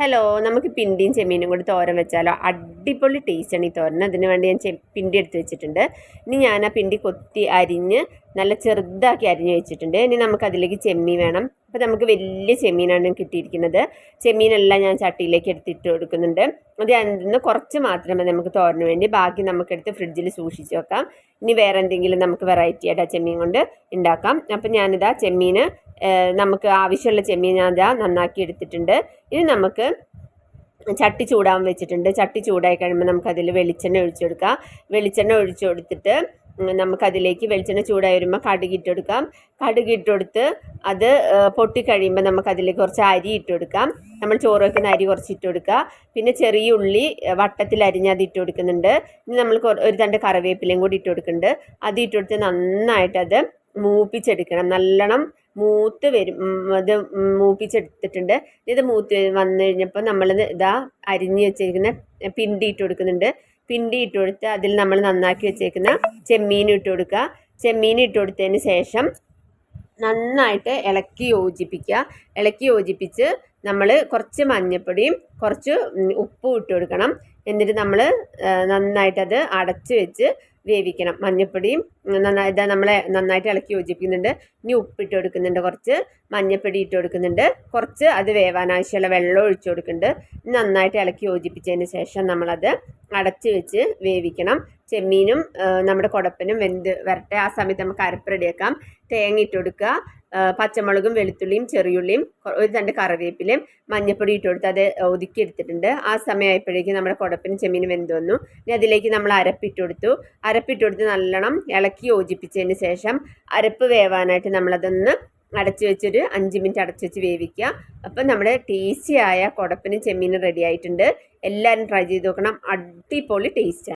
Hello നമുക്ക് പിണ്ടിയും ചെമ്മീനും കൂടി തോരൻ വെച്ചാലോ? അടിപൊളി ടേസ്റ്റാണ് ഈ തോരൻ. അതിന് വേണ്ടി ഞാൻ പിണ്ടി എടുത്ത് വെച്ചിട്ടുണ്ട്. ഇനി ഞാൻ ആ പിണ്ടി കൊത്തി അരിഞ്ഞ് നല്ല ചെറുതാക്കി അരിഞ്ഞ് വെച്ചിട്ടുണ്ട്. ഇനി നമുക്ക് അതിലേക്ക് ചെമ്മീൻ വേണം. അപ്പോൾ നമുക്ക് വലിയ ചെമ്മീനാണ് കിട്ടിയിരിക്കുന്നത്. ചെമ്മീനെല്ലാം ഞാൻ ചട്ടിയിലേക്ക് എടുത്തിട്ട് കൊടുക്കുന്നുണ്ട്. അത് അതിൽ കുറച്ച് മാത്രമേ നമുക്ക് തോരന് വേണ്ടി. ബാക്കി നമുക്കെടുത്ത് ഫ്രിഡ്ജിൽ സൂക്ഷിച്ച് വെക്കാം. ഇനി വേറെ എന്തെങ്കിലും നമുക്ക് വെറൈറ്റി ആയിട്ട് ആ ചെമ്മീൻ കൊണ്ട് ഉണ്ടാക്കാം. അപ്പം ഞാനിതാ ചെമ്മീൻ നമുക്ക് ആവശ്യമുള്ള ചെമ്മീൻ ഞാൻ നന്നാക്കി എടുത്തിട്ടുണ്ട്. ഇനി നമുക്ക് ചട്ടി ചൂടാൻ വെച്ചിട്ടുണ്ട്. ചട്ടി ചൂടായി കഴിയുമ്പോൾ നമുക്കതിൽ വെളിച്ചെണ്ണ ഒഴിച്ചു കൊടുക്കാം. വെളിച്ചെണ്ണ ഒഴിച്ചു കൊടുത്തിട്ട് നമുക്കതിലേക്ക് വെളിച്ചെണ്ണ ചൂടായി വരുമ്പോൾ കടുക് ഇട്ടുകൊടുക്കാം കടുക് ഇട്ടുകൊടുത്ത് അത് പൊട്ടിക്കഴിയുമ്പോൾ നമുക്കതിലേക്ക് കുറച്ച് അരി ഇട്ട് കൊടുക്കാം. നമ്മൾ ചോറ് വെക്കുന്ന അരി കുറച്ച് ഇട്ട് കൊടുക്കുക. പിന്നെ ചെറിയ ഉള്ളി വട്ടത്തിൽ അരിഞ്ഞ് അത് ഇട്ട് കൊടുക്കുന്നുണ്ട്. ഇനി നമ്മൾ ഒരു തണ്ട് കറിവേപ്പിലയും കൂടി ഇട്ട് കൊടുക്കുന്നുണ്ട്. അത് ഇട്ട് കൊടുത്ത് നന്നായിട്ടത് മൂപ്പിച്ചെടുക്കണം. നല്ലോണം മൂത്ത് വരും. ഇത് മൂപ്പിച്ചെടുത്തിട്ടുണ്ട്. ഇത് മൂത്ത് വന്നു കഴിഞ്ഞപ്പോൾ നമ്മൾ ഇതാ അരിഞ്ഞ് വെച്ചിരിക്കുന്ന പിണ്ടി ഇട്ട് കൊടുക്കുന്നുണ്ട്. പിണ്ടി ഇട്ട് കൊടുത്ത് അതിൽ നമ്മൾ നന്നാക്കി വെച്ചേക്കുന്ന ചെമ്മീൻ ഇട്ട് കൊടുക്കുക. ചെമ്മീൻ ഇട്ട് കൊടുത്തതിന് ശേഷം നന്നായിട്ട് ഇളക്കി യോജിപ്പിക്കുക. ഇളക്കി യോജിപ്പിച്ച് നമ്മൾ കുറച്ച് മഞ്ഞപ്പൊടിയും കുറച്ച് ഉപ്പും ഇട്ട് കൊടുക്കണം. എന്നിട്ട് നമ്മൾ നന്നായിട്ടത് അടച്ച് വെച്ച് വേവിക്കണം. മഞ്ഞപ്പൊടിയും നന്നായി നമ്മളെ നന്നായിട്ട് ഇളക്കി യോജിപ്പിക്കുന്നുണ്ട്. ഇനി ഉപ്പിട്ട് കൊടുക്കുന്നുണ്ട് കുറച്ച്. മഞ്ഞപ്പൊടി ഇട്ട് കൊടുക്കുന്നുണ്ട്. കുറച്ച് അത് വേവാൻ ആവശ്യമുള്ള വെള്ളം ഒഴിച്ചു കൊടുക്കുന്നുണ്ട്. നന്നായിട്ട് ഇളക്കി യോജിപ്പിച്ചതിന് ശേഷം നമ്മളത് അടച്ച് വെച്ച് വേവിക്കണം. ചെമ്മീനും നമ്മുടെ കുടപ്പനും വെന്ത് വരട്ടെ. ആ സമയത്ത് നമുക്ക് അരപ്പ് റെഡിയാക്കാം. തേങ്ങ ഇട്ട് കൊടുക്കുക. പച്ചമുളകും വെളുത്തുള്ളിയും ചെറിയുള്ളിയും ഒരു തണ്ട് കറിവേപ്പിലയും മഞ്ഞപ്പൊടി ഇട്ടുകൊടുത്ത് അത് ഒതുക്കി എടുത്തിട്ടുണ്ട്. ആ സമയമായപ്പോഴേക്കും നമ്മുടെ കുടപ്പനും ചെമ്മീനും വെന്ത് വന്നു. ഇനി അതിലേക്ക് നമ്മൾ അരപ്പിട്ട് കൊടുത്തു. അരപ്പിട്ട് കൊടുത്ത് നല്ലോണം ഇളക്കി യോജിപ്പിച്ചതിന് ശേഷം അരപ്പ് വേവാനായിട്ട് നമ്മളതൊന്ന് അടച്ചു വെച്ചൊരു അഞ്ച് മിനിറ്റ് അടച്ചു വെച്ച് വേവിക്കുക. അപ്പം നമ്മുടെ ടേസ്റ്റി ആയ കുടപ്പിന് ചെമ്മീൻ റെഡി ആയിട്ടുണ്ട്. എല്ലാവരും ട്രൈ ചെയ്ത് നോക്കണം. അടിപൊളി ടേസ്റ്റാണ്